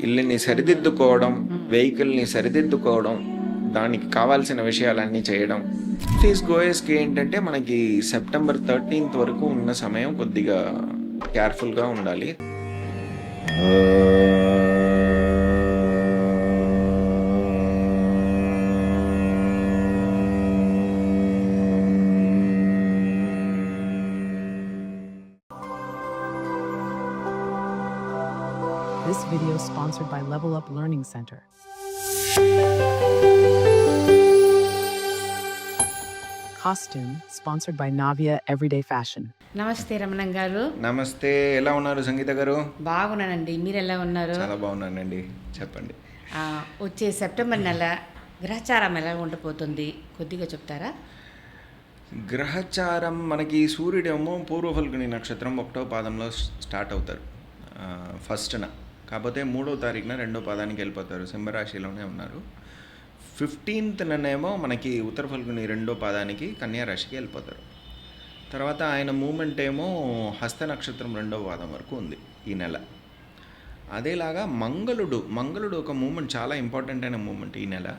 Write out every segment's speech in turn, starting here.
ఇల్లుని సరిదిద్దుకోవడం వెహికల్ని సరిదిద్దుకోవడం దానికి కావాల్సిన విషయాలన్నీ చేయడం. ప్లీజ్ గోయస్కి ఏంటంటే మనకి సెప్టెంబర్ థర్టీన్త్ వరకు ఉన్న సమయం కొద్దిగా కేర్ఫుల్గా ఉండాలి. This video is sponsored by Level Up Learning Center. Costume sponsored by Navia Everyday Fashion. నమస్తే రమణం గారు. నమస్తే. ఎలా ఉన్నారు సంగీత గారు? బాగున్నానండి. మీరు ఎలా ఉన్నారు? చాలా బాగున్నానండి. చెప్పండి. ఆ, వచ్చే సెప్టెంబర్ నెల గ్రహచారం ఎలా ఉండబోతుంది కొద్దిగా చెప్తారా? గ్రహచారం మనకి సూర్యుడేమో పూర్వ ఫల్గుని నక్షత్రం ఒకటో పాదంలో స్టార్ట్ అవుతారు. ఫస్ట్న. కాకపోతే మూడో తారీఖున రెండో పాదానికి వెళ్ళిపోతారు. సింహరాశిలోనే ఉన్నారు. ఫిఫ్టీన్త్ననేమో మనకి ఉత్తర ఫల్గుని రెండో పాదానికి కన్యా రాశికి వెళ్ళిపోతారు. తర్వాత ఆయన మూమెంట్ ఏమో హస్త నక్షత్రం రెండో పాదం వరకు ఉంది ఈ నెల. అదేలాగా మంగళుడు మంగళుడు ఒక మూమెంట్ చాలా ఇంపార్టెంట్ అయిన మూమెంట్ ఈ నెల.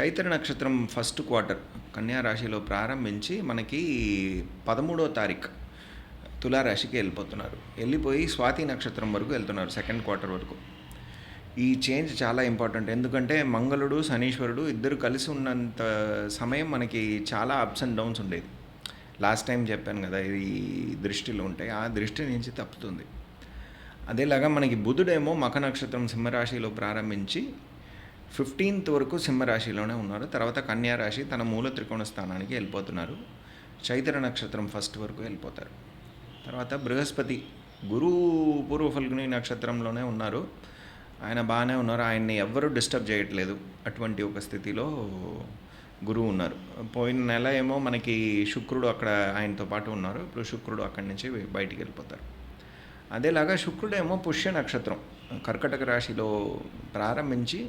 చైత్ర నక్షత్రం ఫస్ట్ క్వార్టర్ కన్యా రాశిలో ప్రారంభించి మనకి పదమూడో తారీఖు తులారాశికి వెళ్ళిపోతున్నారు. వెళ్ళిపోయి స్వాతి నక్షత్రం వరకు వెళ్తున్నారు సెకండ్ క్వార్టర్ వరకు. ఈ చేంజ్ చాలా ఇంపార్టెంట్ ఎందుకంటే మంగళుడు శనీశ్వరుడు ఇద్దరు కలిసి ఉన్నంత సమయం మనకి చాలా అప్స్ అండ్ డౌన్స్ ఉండేది. లాస్ట్ టైం చెప్పాను కదా ఇది దృష్టిలో ఉంటాయి ఆ దృష్టి నుంచి తప్పుతుంది. అదేలాగా మనకి బుధుడేమో మఖ నక్షత్రం సింహరాశిలో ప్రారంభించి ఫిఫ్టీన్త్ వరకు సింహరాశిలోనే ఉన్నారు. తర్వాత కన్యారాశి తన మూల త్రికోణ స్థానానికి వెళ్ళిపోతున్నారు. చైత్ర నక్షత్రం ఫస్ట్ వరకు వెళ్ళిపోతారు. తర్వాత బృహస్పతి గురు పూర్వ ఫల్గుని నక్షత్రంలోనే ఉన్నారు. ఆయన బాగానే ఉన్నారు. ఆయన్ని ఎవ్వరూ డిస్టర్బ్ చేయట్లేదు. అటువంటి ఒక స్థితిలో గురువు ఉన్నారు. పోయిన నెల ఏమో మనకి శుక్రుడు అక్కడ ఆయనతో పాటు ఉన్నారు. ఇప్పుడు శుక్రుడు అక్కడి నుంచి బయటికి వెళ్ళిపోతారు. అదేలాగా శుక్రుడేమో పుష్య నక్షత్రం. కర్కటక రాశిలో ప్రారంభించి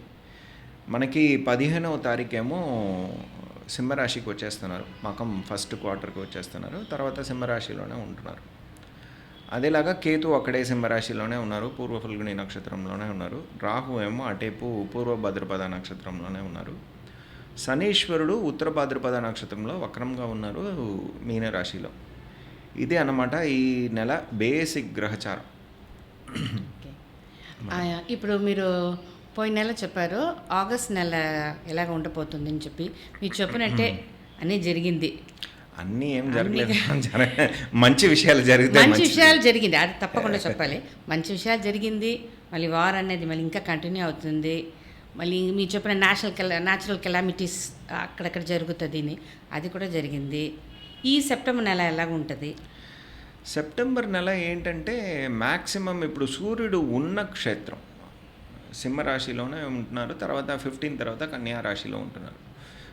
మనకి పదిహేనవ తారీఖేమో సింహరాశికి వచ్చేస్తున్నారు. మకం ఫస్ట్ క్వార్టర్కి వచ్చేస్తున్నారు. తర్వాత సింహరాశిలోనే ఉంటున్నారు. అదేలాగా కేతు అక్కడే సింహరాశిలోనే ఉన్నారు పూర్వ ఫల్గుని నక్షత్రంలోనే ఉన్నారు రాహు ఏమో అటేపు పూర్వ భద్రపద నక్షత్రంలోనే ఉన్నారు. శనీశ్వరుడు ఉత్తర భాద్రపద నక్షత్రంలో వక్రంగా ఉన్నారు మీనరాశిలో. ఇదే అన్నమాట ఈ నెల బేసిక్ గ్రహచారం. ఇప్పుడు మీరు పోయిన నెల చెప్పారు ఆగస్ట్ నెల ఎలాగ ఉండబోతుంది అని చెప్పి. మీరు చెప్పినట్టే అన్నీ జరిగింది. అన్నీ ఏం జరగలేదు. జరగ మంచి విషయాలు జరిగితే మంచి. విషయాలు జరిగింది. అది తప్పకుండా చెప్పాలి. మంచి విషయాలు జరిగింది. మళ్ళీ వార్ అనేది మళ్ళీ ఇంకా కంటిన్యూ అవుతుంది. మళ్ళీ మీరు చెప్పిన నేషనల్ కెలా న్యాచురల్ కెలామిటీస్ అక్కడక్కడ జరుగుతుంది అని అది కూడా జరిగింది. ఈ సెప్టెంబర్ నెల ఎలాగ ఉంటుంది? సెప్టెంబర్ నెల ఏంటంటే మ్యాక్సిమం ఇప్పుడు సూర్యుడు ఉన్న క్షేత్రం. సింహరాశిలోనే ఉంటున్నారు. తర్వాత ఫిఫ్టీన్ తర్వాత కన్యా రాశిలో ఉంటున్నారు.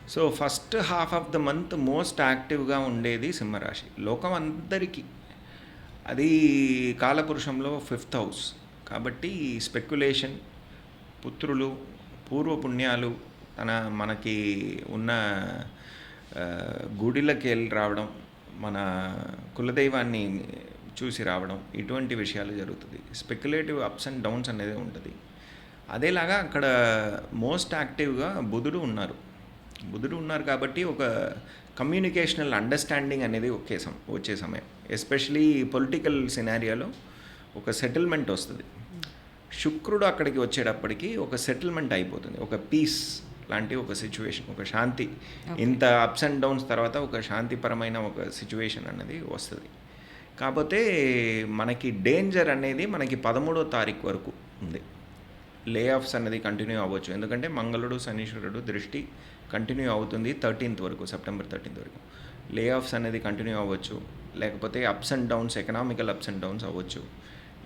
So first half of the month most యాక్టివ్గా ఉండేది సింహరాశి. లోకం అందరికీ. అది కాలపురుషంలో ఫిఫ్త్ హౌస్ కాబట్టి స్పెక్యులేషన్ పుత్రులు పూర్వపుణ్యాలు తన మనకి ఉన్న గుడిలకి వెళ్ళి రావడం మన కులదైవాన్ని చూసి రావడం ఇటువంటి విషయాలు జరుగుతుంది. స్పెక్యులేటివ్ అప్స్ అండ్ డౌన్స్ అనేది ఉంటుంది. అదేలాగా అక్కడ మోస్ట్ యాక్టివ్గా బుధుడు ఉన్నారు. బుధుడు ఉన్నారు కాబట్టి ఒక కమ్యూనికేషనల్ అండర్స్టాండింగ్ అనేది ఒకే సమ వచ్చే సమయం. ఎస్పెషలీ పొలిటికల్ సినారియాలో ఒక సెటిల్మెంట్ వస్తుంది. శుక్రుడు అక్కడికి వచ్చేటప్పటికి ఒక సెటిల్మెంట్ అయిపోతుంది. ఒక పీస్ లాంటి ఒక సిచ్యువేషన్ ఒక శాంతి. ఇంత అప్స్ అండ్ డౌన్స్ తర్వాత ఒక శాంతిపరమైన ఒక సిచ్యువేషన్ అనేది వస్తుంది. కాకపోతే మనకి డేంజర్ అనేది మనకి పదమూడో తారీఖు వరకు ఉంది. లే ఆఫ్స్ అనేది కంటిన్యూ అవ్వచ్చు. ఎందుకంటే మంగళుడు శనీశ్వరుడు దృష్టి కంటిన్యూ అవుతుంది థర్టీన్త్ వరకు సెప్టెంబర్ థర్టీన్త్ వరకు. లే ఆఫ్స్ అనేది కంటిన్యూ అవ్వచ్చు. లేకపోతే ups and downs economical ups and downs అవ్వచ్చు.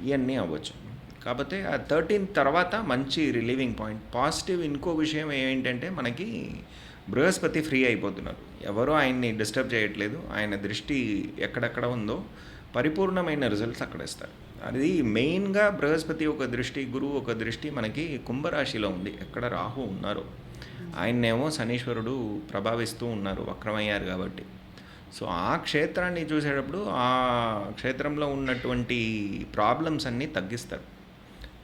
ఇవన్నీ అవ్వచ్చు. కాకపోతే ఆ థర్టీన్త్ తర్వాత మంచి రిలీవింగ్ పాయింట్ పాజిటివ్ ఇంకో విషయం ఏంటంటే మనకి బృహస్పతి ఫ్రీ అయిపోతున్నారు. ఎవరో ఆయన్ని డిస్టర్బ్ చేయట్లేదు. ఆయన దృష్టి ఎక్కడెక్కడ ఉందో పరిపూర్ణమైన రిజల్ట్స్ అక్కడ ఇస్తారు. అది మెయిన్గా బృహస్పతి ఒక దృష్టి గురువు ఒక దృష్టి మనకి కుంభరాశిలో ఉంది. ఎక్కడ రాహు ఉన్నారో. ఆయన్నేమో శనీశ్వరుడు ప్రభావిస్తూ ఉన్నారు వక్రమయ్యారు కాబట్టి. సో ఆ క్షేత్రాన్ని చూసేటప్పుడు ఆ క్షేత్రంలో ఉన్నటువంటి ప్రాబ్లమ్స్ అన్నీ తగ్గిస్తారు.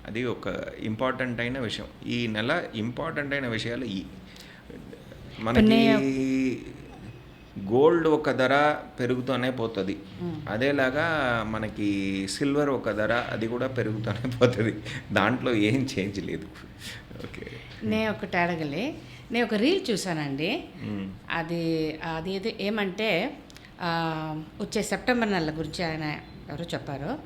అది ఒక ఇంపార్టెంట్ అయిన విషయం. ఈ నెల ఇంపార్టెంట్ అయిన విషయాలు ఈ. మనకి గోల్డ్ ఒక ధర పెరుగుతూనే పోతుంది. అదేలాగా మనకి సిల్వర్ ఒక ధర అది కూడా పెరుగుతూనే పోతుంది. దాంట్లో ఏం చేంజ్ లేదు. ఓకే. నేను ఒకటి అడగలే. నేను ఒక రీల్ చూసానండి. అది అది ఏది ఏమంటే వచ్చే సెప్టెంబర్ నెల గురించి ఆయన ఎవరో చెప్పారు.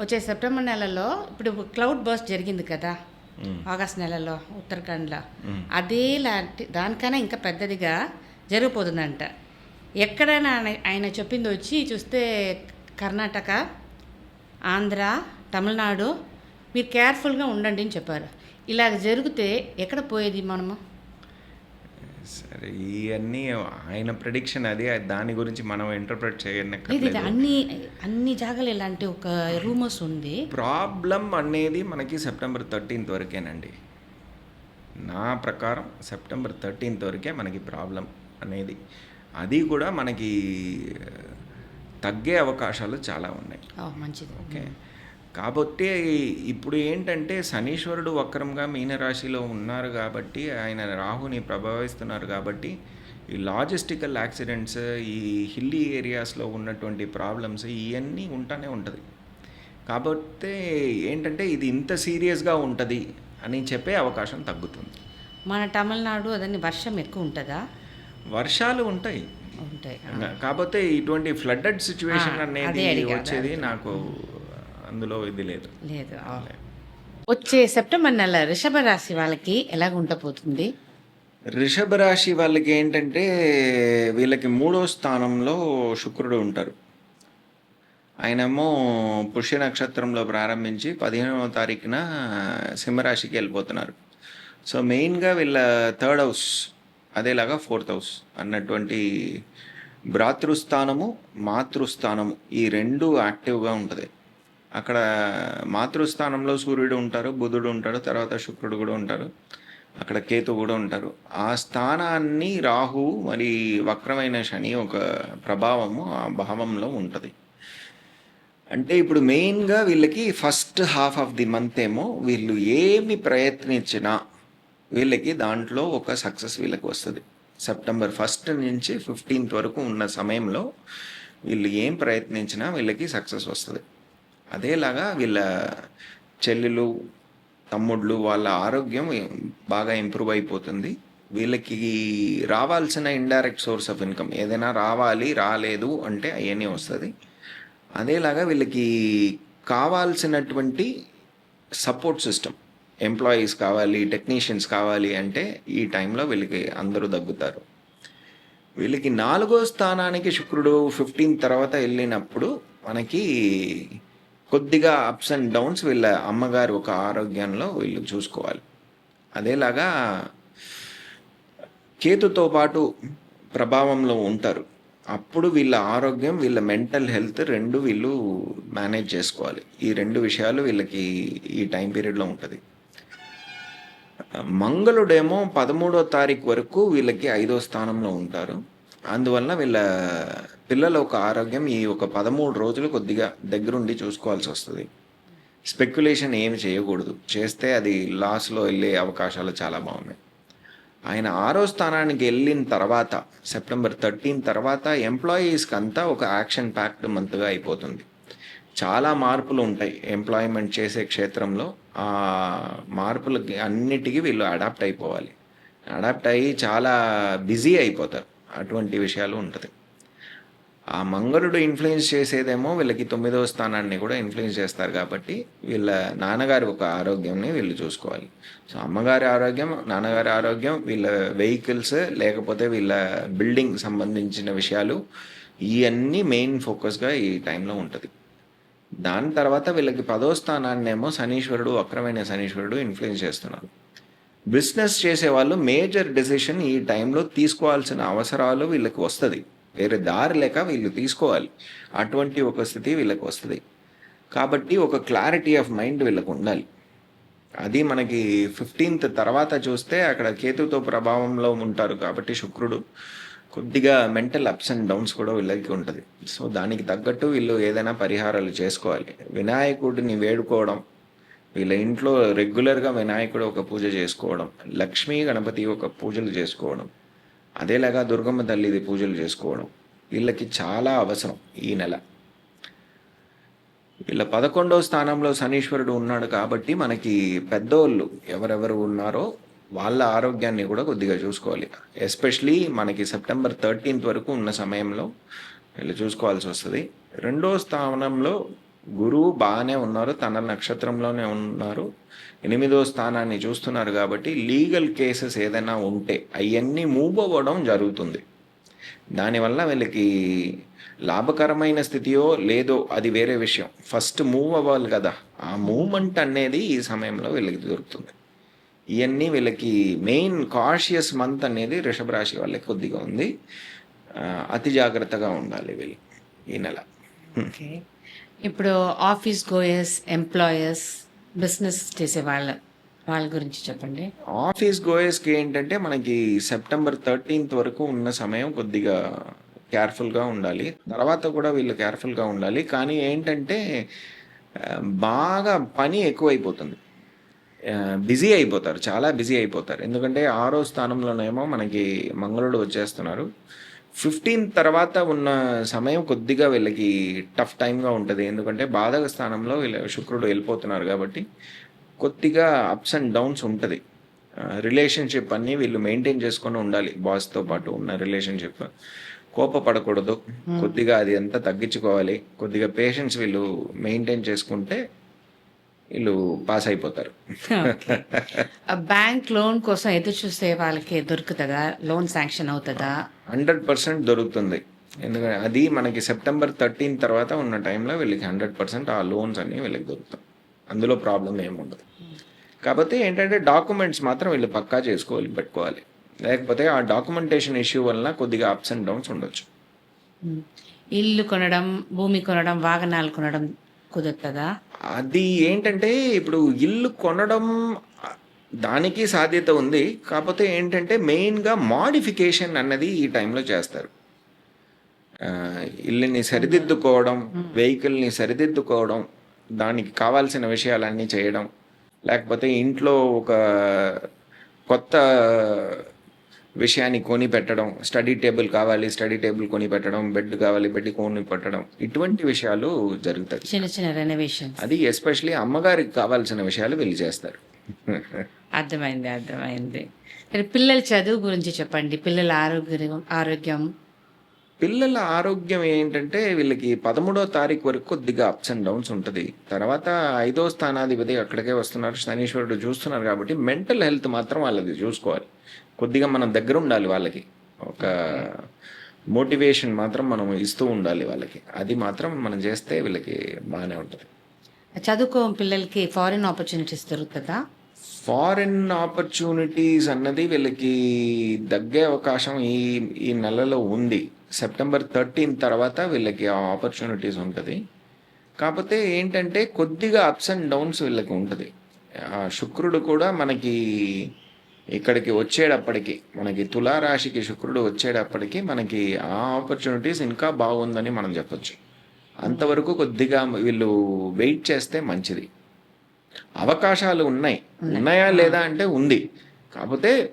వచ్చే సెప్టెంబర్ నెలలో ఇప్పుడు క్లౌడ్ బర్స్ట్ జరిగింది కదా. ఆగస్ట్ నెలలో ఉత్తరాఖండ్లో. అదే లాంటి దానికన్నా ఇంకా పెద్దదిగా జరిగిపోతుందంట ఎక్కడైనా ఆయన- ఆయన చెప్పింది వచ్చి చూస్తే కర్ణాటక ఆంధ్ర తమిళనాడు మీరు కేర్ఫుల్గా ఉండండి అని చెప్పారు. ఇలాగ జరిగితే ఎక్కడ పోయేది మనము? సరే ఇవన్నీ ఆయన ప్రిడిక్షన్ అది దాని గురించి మనం ఇంటర్ప్రిట్ చేయనక్కర్లేదు. అన్ని అన్ని జాగాలు ఇలాంటి ఒక రూమర్స్ ఉంది. ప్రాబ్లం అనేది మనకి సెప్టెంబర్ థర్టీన్త్ వరకేనండి. నా ప్రకారం సెప్టెంబర్ థర్టీన్త్ వరకే మనకి ప్రాబ్లం అనేది. అది కూడా మనకి తగ్గే అవకాశాలు చాలా ఉన్నాయి. మంచిది. ఓకే? కాబట్టి ఇప్పుడు ఏంటంటే శనీశ్వరుడు వక్రంగా మీనరాశిలో ఉన్నారు కాబట్టి ఆయన రాహుని ప్రభావిస్తున్నారు కాబట్టి ఈ లాజిస్టికల్ యాక్సిడెంట్స్ ఈ హిల్లీ ఏరియాస్లో ఉన్నటువంటి ప్రాబ్లమ్స్ ఇవన్నీ ఉంటానే ఉంటుంది. కాబట్టి ఏంటంటే ఇది ఇంత సీరియస్గా ఉంటుంది అని చెప్పే అవకాశం తగ్గుతుంది. మన తమిళనాడు అదని వర్షం ఎక్కువ ఉంటుందా? వర్షాలు ఉంటాయి. ఉంటాయి కాకపోతే ఇటువంటి ఫ్లడ్డెడ్ సిచ్యువేషన్ అనేది వచ్చేది నాకు అందులో ఇది లేదు. లేదు ఆ. వచ్చే సెప్టెంబర్ నెల వృషభ రాశి వాళ్ళకి ఎలాగ ఉండబోతుంది వృషభ రాశి వాళ్ళకి ఏంటంటే వీళ్ళకి మూడో స్థానంలో శుక్రుడు ఉంటారు. ఆయనేమో పుష్య నక్షత్రంలో ప్రారంభించి పదిహేనవ తారీఖున సింహరాశికి వెళ్ళిపోతున్నారు. సో మెయిన్గా వీళ్ళ థర్డ్ హౌస్ అదేలాగా ఫోర్త్ హౌస్ అన్నటువంటి భ్రాతృస్థానము మాతృస్థానము ఈ రెండు యాక్టివ్గా ఉంటుంది. అక్కడ మాతృస్థానంలో సూర్యుడు ఉంటారు బుధుడు ఉంటాడు తర్వాత శుక్రుడు కూడా ఉంటారు అక్కడ కేతు కూడా ఉంటారు. ఆ స్థానాన్ని రాహు మరి వక్రమైన శని ఒక ప్రభావము ఆ భావంలో ఉంటుంది. అంటే ఇప్పుడు మెయిన్గా వీళ్ళకి first half of the month ఏమో వీళ్ళు ఏమి ప్రయత్నించినా వీళ్ళకి దాంట్లో ఒక సక్సెస్ వీళ్ళకి వస్తుంది. సెప్టెంబర్ ఫస్ట్ నుంచి ఫిఫ్టీన్త్ వరకు ఉన్న సమయంలో వీళ్ళు ఏం ప్రయత్నించినా వీళ్ళకి సక్సెస్ వస్తుంది. అదేలాగా వీళ్ళ చెల్లెలు తమ్ముళ్ళు వాళ్ళ ఆరోగ్యం బాగా ఇంప్రూవ్ అయిపోతుంది. వీళ్ళకి రావాల్సిన ఇండైరెక్ట్ సోర్స్ ఆఫ్ ఇన్కమ్ ఏదైనా రావాలి రాలేదు అంటే అవన్నీ వస్తుంది. అదేలాగా వీళ్ళకి కావాల్సినటువంటి సపోర్ట్ సిస్టమ్ ఎంప్లాయీస్ కావాలి టెక్నీషియన్స్ కావాలి అంటే ఈ టైంలో వీళ్ళకి అందరూ దగ్గుతారు. వీళ్ళకి నాలుగో స్థానానికి శుక్రుడు ఫిఫ్టీన్ తర్వాత వెళ్ళినప్పుడు మనకి కొద్దిగా అప్స్ అండ్ డౌన్స్ వీళ్ళ అమ్మగారు ఒక ఆరోగ్యంలో వీళ్ళు చూసుకోవాలి. అదేలాగా కేతుతో పాటు ప్రభావంలో ఉంటారు. అప్పుడు వీళ్ళ ఆరోగ్యం వీళ్ళ మెంటల్ హెల్త్ రెండు వీళ్ళు మేనేజ్ చేసుకోవాలి. ఈ రెండు విషయాలు వీళ్ళకి ఈ టైం పీరియడ్లో ఉంటుంది. మంగళుడేమో పదమూడో తారీఖు వరకు వీళ్ళకి ఐదో స్థానంలో ఉంటారు. అందువల్ల వీళ్ళ పిల్లల ఒక ఆరోగ్యం ఈ ఒక పదమూడు రోజులు కొద్దిగా దగ్గరుండి చూసుకోవాల్సి వస్తుంది. స్పెక్యులేషన్ ఏమి చేయకూడదు. చేస్తే అది లాస్లో వెళ్ళే అవకాశాలు చాలా బాగున్నాయి. ఆయన ఆరో స్థానానికి వెళ్ళిన తర్వాత సెప్టెంబర్ థర్టీన్ తర్వాత ఎంప్లాయీస్కి అంతా ఒక యాక్షన్ ప్యాక్డ్ మంత్గా అయిపోతుంది. చాలా మార్పులు ఉంటాయి ఎంప్లాయ్మెంట్ చేసే క్షేత్రంలో. ఆ మార్పులకి అన్నిటికీ వీళ్ళు అడాప్ట్ అయిపోవాలి. అడాప్ట్ అయ్యి చాలా బిజీ అయిపోతారు. అటువంటి విషయాలు ఉంటుంది. ఆ మంగళుడు ఇన్ఫ్లుయెన్స్ చేసేదేమో వీళ్ళకి తొమ్మిదవ స్థానాన్ని కూడా ఇన్ఫ్లుయెన్స్ చేస్తారు కాబట్టి వీళ్ళ నాన్నగారి ఒక ఆరోగ్యంని వీళ్ళు చూసుకోవాలి. సో అమ్మగారి ఆరోగ్యం నాన్నగారి ఆరోగ్యం వీళ్ళ వెహికల్స్ లేకపోతే వీళ్ళ బిల్డింగ్ సంబంధించిన విషయాలు ఇవన్నీ మెయిన్ ఫోకస్గా ఈ టైంలో ఉంటుంది. దాని తర్వాత వీళ్ళకి పదో స్థానాన్నేమో శనీశ్వరుడు వక్రమైన శనీశ్వరుడు ఇన్ఫ్లుయెన్స్ చేస్తున్నారు. బిజినెస్ చేసేవాళ్ళు మేజర్ డెసిషన్ ఈ టైంలో తీసుకోవాల్సిన అవసరాలు వీళ్ళకి వస్తుంది. వేరే దారి లేక వీళ్ళు తీసుకోవాలి. అటువంటి ఒక స్థితి వీళ్ళకి వస్తుంది. కాబట్టి ఒక క్లారిటీ ఆఫ్ మైండ్ వీళ్ళకు ఉండాలి. అది మనకి ఫిఫ్టీన్త్ తర్వాత చూస్తే అక్కడ కేతుతో ప్రభావంలో ఉంటారు కాబట్టి శుక్రుడు కొద్దిగా మెంటల్ అప్స్ అండ్ డౌన్స్ కూడా వీళ్ళకి ఉంటుంది. సో దానికి తగ్గట్టు వీళ్ళు ఏదైనా పరిహారాలు చేసుకోవాలి. వినాయకుడిని వేడుకోవడం వీళ్ళ ఇంట్లో రెగ్యులర్గా వినాయకుడు ఒక పూజ చేసుకోవడం లక్ష్మీ గణపతి ఒక పూజలు చేసుకోవడం అదేలాగా దుర్గమ్మ తల్లిది పూజలు చేసుకోవడం వీళ్ళకి చాలా అవసరం ఈ నెల. వీళ్ళ పదకొండవ స్థానంలో శనీశ్వరుడు ఉన్నాడు కాబట్టి మనకి పెద్దోళ్ళు ఎవరెవరు ఉన్నారో వాళ్ళ ఆరోగ్యాన్ని కూడా కొద్దిగా చూసుకోవాలి. ఎస్పెషలీ మనకి సెప్టెంబర్ థర్టీన్త్ వరకు ఉన్న సమయంలో వీళ్ళు చూసుకోవాల్సి వస్తుంది. రెండో స్థానంలో గురువు బాగానే ఉన్నారు తన నక్షత్రంలోనే ఉన్నారు. ఎనిమిదో స్థానాన్ని చూస్తున్నారు కాబట్టి లీగల్ కేసెస్ ఏదైనా ఉంటే అవన్నీ మూవ్ అవ్వడం జరుగుతుంది. దానివల్ల వీళ్ళకి లాభకరమైన స్థితియో లేదో అది వేరే విషయం. ఫస్ట్ మూవ్ అవ్వాలి కదా ఆ మూమెంట్ అనేది ఈ సమయంలో వీళ్ళకి దొరుకుతుంది. ఇవన్నీ వీళ్ళకి మెయిన్ కాషియస్ మంత్ అనేది రిషభ రాశి వాళ్ళకి కొద్దిగా ఉంది. అతి జాగ్రత్తగా ఉండాలి వీళ్ళు ఈ నెల. ఇప్పుడు ఆఫీస్ గోయర్స్ ఎంప్లాయర్స్ బిజినెస్ చేసే వాళ్ళ వాళ్ళ గురించి చెప్పండి. ఆఫీస్ గోయర్స్కి ఏంటంటే మనకి సెప్టెంబర్ థర్టీన్త్ వరకు ఉన్న సమయం కొద్దిగా కేర్ఫుల్గా ఉండాలి. తర్వాత కూడా వీళ్ళు కేర్ఫుల్గా ఉండాలి. కానీ ఏంటంటే బాగా పని ఎక్కువైపోతుంది. బిజీ అయిపోతారు. చాలా బిజీ అయిపోతారు. ఎందుకంటే ఆరో స్థానంలోనేమో మనకి మంగళుడు వచ్చేస్తున్నారు. ఫిఫ్టీన్ తర్వాత ఉన్న సమయం కొద్దిగా వీళ్ళకి టఫ్ టైంగా ఉంటుంది. ఎందుకంటే బాధక స్థానంలో వీళ్ళ శుక్రుడు వెళ్ళిపోతున్నారు కాబట్టి కొద్దిగా అప్స్ అండ్ డౌన్స్ ఉంటుంది. రిలేషన్షిప్ అన్నీ వీళ్ళు మెయింటైన్ చేసుకొని ఉండాలి. బాస్తో పాటు ఉన్న రిలేషన్షిప్ కోపపడకూడదు. కొద్దిగా అది అంతా తగ్గించుకోవాలి. కొద్దిగా పేషెన్స్ వీళ్ళు మెయింటైన్ చేసుకుంటే వీళ్ళు పాస్ అయిపోతారు. బ్యాంక్ లోన్ కోసం ఎదురు చూసే వాళ్ళకి దొరుకుతుందా? లోన్ శాంక్షన్ అవుతుందా? హండ్రెడ్ పర్సెంట్ దొరుకుతుంది. ఎందుకంటే అది మనకి సెప్టెంబర్ థర్టీన్ తర్వాత ఉన్న టైంలో వీళ్ళకి హండ్రెడ్ పర్సెంట్ ఆ లోన్స్ అన్నీ వీళ్ళకి దొరుకుతాయి. అందులో ప్రాబ్లం ఏముండదు కాకపోతే ఏంటంటే డాక్యుమెంట్స్ మాత్రం వీళ్ళు పక్కా చేసుకోవాలి పెట్టుకోవాలి. లేకపోతే ఆ డాక్యుమెంటేషన్ ఇష్యూ వలన కొద్దిగా అప్స్ అండ్ డౌన్స్ ఉండొచ్చు. ఇల్లు కొనడం భూమి కొనడం వాహనాలు కొనడం కుదురుతుందా? అది ఏంటంటే ఇప్పుడు ఇల్లు కొనడం దానికి సాధ్యత ఉంది. కాకపోతే ఏంటంటే మెయిన్గా మాడిఫికేషన్ అన్నది ఈ టైంలో చేస్తారు. ఇల్లుని సరిదిద్దుకోవడం వెహికల్ని సరిదిద్దుకోవడం దానికి కావాల్సిన విషయాలన్నీ చేయడం లేకపోతే ఇంట్లో ఒక కొత్త విషయాన్ని కొని పెట్టడం స్టడీ టేబుల్ కావాలి స్టడీ టేబుల్ కొని పెట్టడం బెడ్ కావాలి బెడ్ కొని పెట్టడం ఇటువంటి విషయాలు జరుగుతాయి. చిన్న చిన్న రెనోవేషన్ అది ఎస్పెషలీ అమ్మగారికి కావాల్సిన విషయాలు వీళ్ళు చేస్తారు. అర్థమైంది అర్థమైంది. పిల్లల చదువు గురించి చెప్పండి. పిల్లల ఆరోగ్యం ఆరోగ్యం. పిల్లల ఆరోగ్యం ఏంటంటే వీళ్ళకి పదమూడో తారీఖు వరకు కొద్దిగా అప్స్ అండ్ డౌన్స్ ఉంటుంది. తర్వాత ఐదో స్థానాధిపతి అక్కడికే వస్తున్నారు. శనీశ్వరుడు చూస్తున్నారు కాబట్టి మెంటల్ హెల్త్ మాత్రం వాళ్ళది చూసుకోవాలి. కొద్దిగా మనం దగ్గర ఉండాలి వాళ్ళకి. ఒక మోటివేషన్ మాత్రం మనం ఇస్తూ ఉండాలి వాళ్ళకి. అది మాత్రం మనం చేస్తే వీళ్ళకి బాగానే ఉంటుంది. చదువుకో పిల్లలకి ఫారిన్ ఆపర్చునిటీస్ దొరుకుతుందా? ఫారిన్ ఆపర్చునిటీస్ అన్నది వీళ్ళకి దగ్గే అవకాశం ఈ ఈ నెలలో ఉంది. సెప్టెంబర్ థర్టీన్ తర్వాత వీళ్ళకి ఆ ఆపర్చునిటీస్ ఉంటుంది. కాకపోతే ఏంటంటే కొద్దిగా అప్స్ అండ్ డౌన్స్ వీళ్ళకి ఉంటుంది. ఆ శుక్రుడు కూడా మనకి ఇక్కడికి వచ్చేటప్పటికి మనకి తులారాశికి శుక్రుడు వచ్చేటప్పటికి మనకి ఆ ఆపర్చునిటీస్ ఇంకా బాగుందని మనం చెప్పొచ్చు. అంతవరకు కొద్దిగా వీళ్ళు వెయిట్ చేస్తే మంచిది. అవకాశాలు ఉన్నాయి. ఉన్నాయా. లేదా అంటే ఉంది. కాకపోతే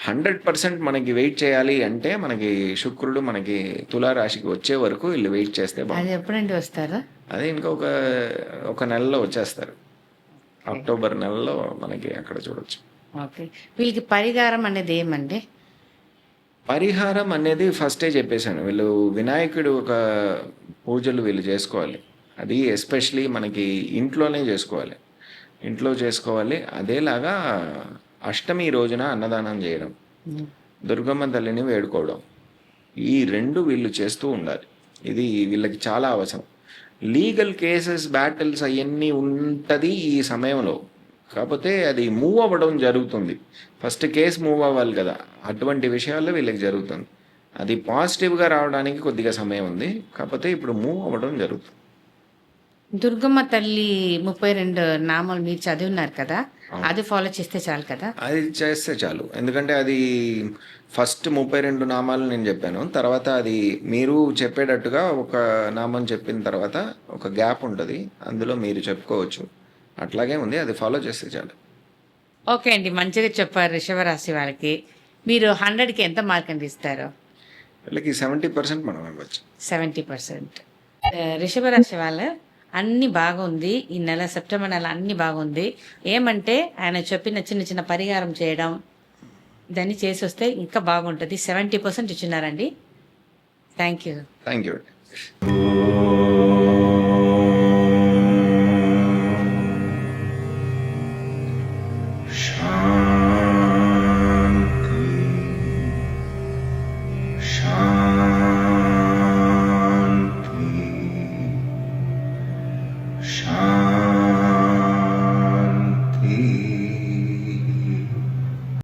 హండ్రెడ్ పర్సెంట్ మనకి వెయిట్ చేయాలి అంటే మనకి శుక్రుడు మనకి తులారాశికి వచ్చే వరకు వీళ్ళు వెయిట్ చేస్తే బాగుంది అది ఎప్పుడండి వస్తారా? అదే ఇంకొక ఒక నెలలో వచ్చేస్తారు. అక్టోబర్ నెలలో మనకి అక్కడ చూడొచ్చు. ఓకే. వీళ్ళకి పరిహారం అనేది ఏమండి? పరిహారం అనేది ఫస్టే చెప్పేశాను. వీళ్ళు వినాయకుడు ఒక పూజలు వీళ్ళు చేసుకోవాలి. అది ఎస్పెషలీ మనకి ఇంట్లోనే చేసుకోవాలి. ఇంట్లో చేసుకోవాలి. అదేలాగా అష్టమి రోజున అన్నదానం చేయడం దుర్గమ్మ తల్లిని వేడుకోవడం ఈ రెండు వీళ్ళు చేస్తూ ఉండాలి. ఇది వీళ్ళకి చాలా అవసరం. లీగల్ కేసెస్ బ్యాటిల్స్ అవన్నీ ఉంటుంది ఈ సమయంలో. కాకపోతే అది మూవ్ అవ్వడం జరుగుతుంది. ఫస్ట్ కేసు మూవ్ అవ్వాలి కదా. అటువంటి విషయాల్లో వీళ్ళకి జరుగుతుంది. అది పాజిటివ్గా రావడానికి కొద్దిగా సమయం ఉంది. కాకపోతే ఇప్పుడు మూవ్ అవ్వడం జరుగుతుంది. దుర్గమ్మ తల్లి ముప్పై రెండు నామాలు మీరు చదివినారు కదా. అది ఫాలో చేస్తే చాలు కదా. అది చేస్తే చాలు. ఎందుకంటే అది ఫస్ట్ ముప్పై రెండు నామాలు నేను చెప్పాను. తర్వాత అది మీరు చెప్పేటట్టుగా ఒక నామం చెప్పిన తర్వాత ఒక గ్యాప్ ఉంటుంది. అందులో మీరు చెప్పుకోవచ్చు. అట్లాగే ఉంది అది ఫాలో చేస్తే చాలు. ఓకే అండి మంచిగా చెప్పారు రిషభరాశి వాళ్ళకి మీరు హండ్రెడ్కి ఎంత మార్క్ అండి ఇస్తారు? వీళ్ళకి సెవెంటీ పర్సెంట్ మనం ఇవ్వచ్చు. Seventy percent. రిషభరాశి వాళ్ళ అన్ని బాగుంది ఈ నెల సెప్టెంబర్ నెల అన్ని బాగుంది. ఏమంటే ఆయన చెప్పిన చిన్న చిన్న పరిహారం చేయడం దాన్ని చేసి వస్తే ఇంకా బాగుంటుంది. Seventy percent ఇచ్చినారండి. Thank you. Thank you